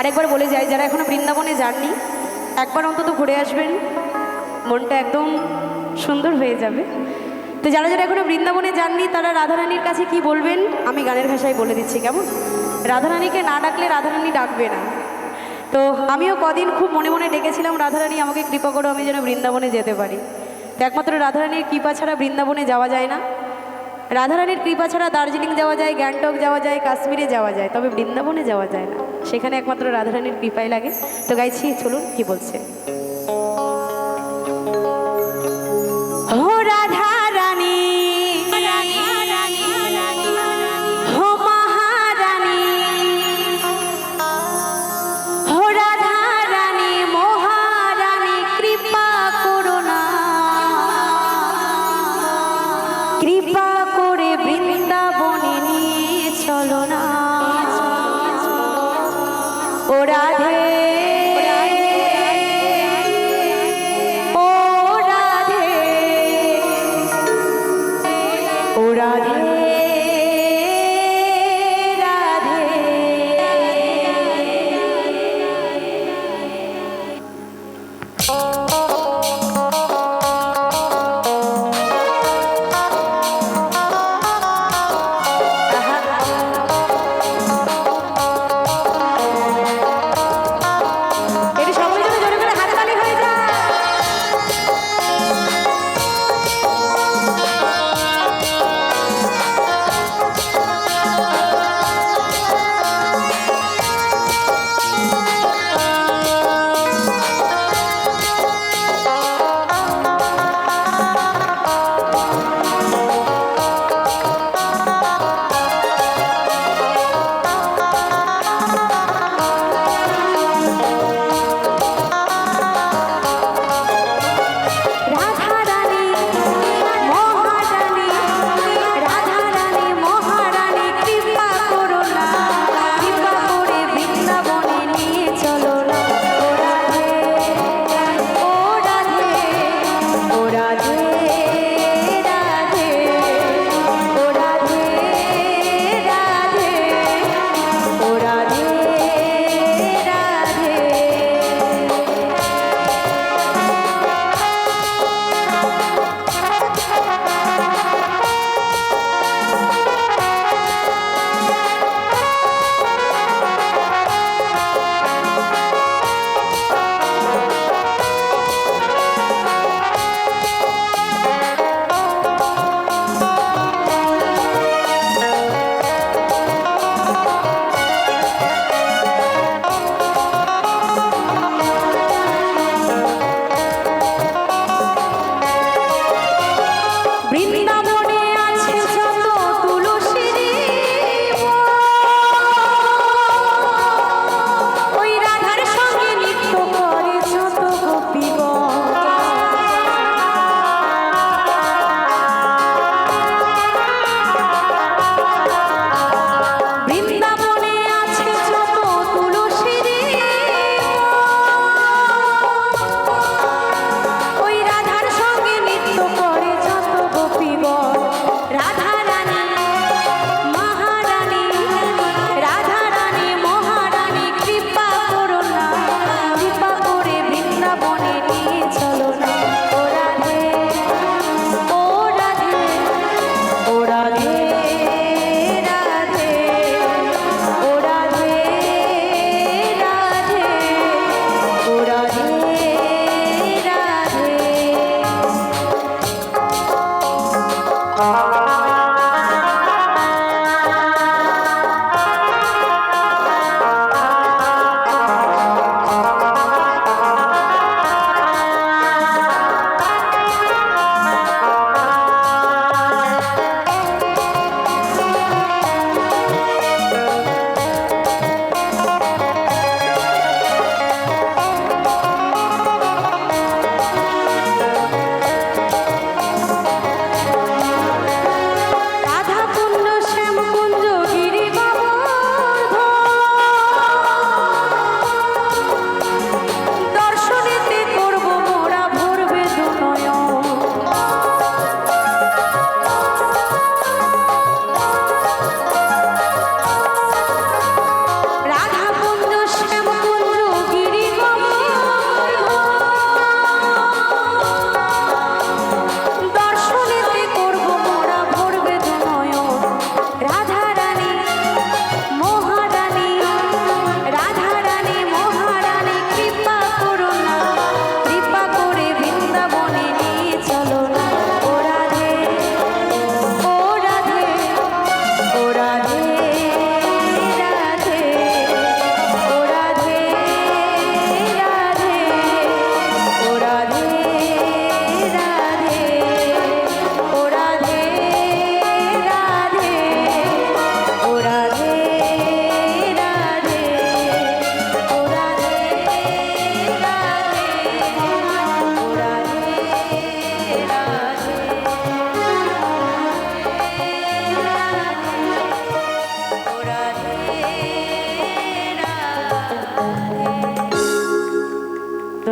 আরেকবার বলে যাই, যারা এখনও বৃন্দাবনে যাননি, একবার অন্তত ঘুরে আসবেন। মনটা একদম সুন্দর হয়ে যাবে। তো যারা যারা এখনও বৃন্দাবনে যাননি, তারা রাধারানীর কাছে কি বলবেন? আমি গানের ভাষায় বলে দিচ্ছি, কেমন? রাধারানীকে না ডাকলে রাধারানী ডাকবে না। তো আমিও কদিন খুব মনে মনে ডেকেছিলাম, রাধারানী, আমাকে কৃপা করো আমি যেন বৃন্দাবনে যেতে পারি। তো একমাত্র রাধারানীর কৃপা ছাড়া বৃন্দাবনে যাওয়া যায় না। রাধারানীর কৃপা ছাড়া দার্জিলিং যাওয়া যায়, গ্যাংটক যাওয়া যায়, কাশ্মীরে যাওয়া যায়, তবে বৃন্দাবনে যাওয়া যায় না। সেখানে একমাত্র রাধারানীর কৃপাই লাগে। তো গাইছি চলুন কি বলছে? চলো না। ও রাধে। ও রাধে। ও রাধে।